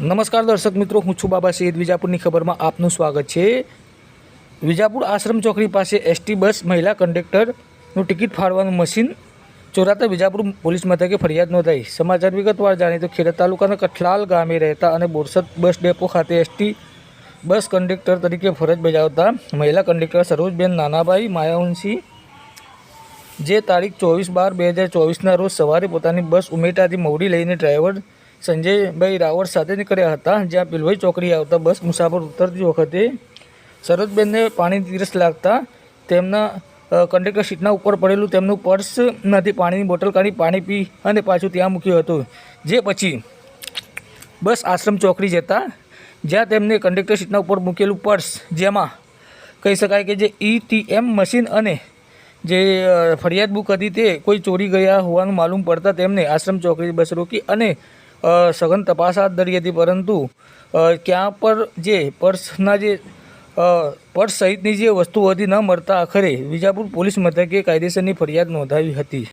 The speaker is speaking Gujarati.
નમસ્કાર દર્શક મિત્રો, હું છું બાબા સૈયદ વિજાપુરની ખબરમાં આપનું સ્વાગત છે. વિજાપુર આશ્રમ ચોકડી પાસે એસટી બસ મહિલા કંડક્ટરનું ટિકિટ ફાળવાનું મશીન ચોરાતા વિજાપુર પોલીસ મથકે ફરિયાદ નોંધાઈ. સમાચાર વિગતવાર જાણીએ તો ખેડા તાલુકાના કઠલાલ ગામે રહેતા અને બોરસદ બસ ડેપો ખાતે એસટી બસ કંડક્ટર તરીકે ફરજ બજાવતા મહિલા કંડક્ટર સરોજબેન નાનાભાઈ માયાવંશી, જે તારીખ ચોવીસ બાર બે હજાર ચોવીસના રોજ સવારે પોતાની બસ ઉમેટાથી મવડી લઈને ડ્રાઈવર સંજયભાઈ રાવળ સાથે નીકળ્યા હતા, જ્યાં પિલભાઈ ચોકડી આવતા બસ મુસાફર ઉતરતી વખતે સરોજબેનને પાણી તીરસ લાગતા તેમના કંડક્ટર સીટના ઉપર પડેલું તેમનું પર્સ નથી પાણીની બોટલ કાઢી પાણી પી અને પાછું ત્યાં મૂક્યું હતું. જે પછી બસ આશ્રમ ચોકડી જતા જ્યાં તેમને કંડક્ટર સીટના ઉપર મૂકેલું પર્સ, જેમાં કહી શકાય કે જે ઈટીએમ મશીન અને જે ફરિયાદ બુક હતી તે કોઈ ચોરી ગયા હોવાનું માલુમ પડતા તેમને આશ્રમ ચોકડી બસ રોકી અને સઘન તપાસ હાથ ધરી હતી, પરંતુ ક્યાં પર જે પર્સના જે પર્સ સહિતની જે વસ્તુઓ હતી ન મળતા આખરે વિજાપુર પોલીસ મથકે કાયદેસરની ફરિયાદ નોંધાવી હતી.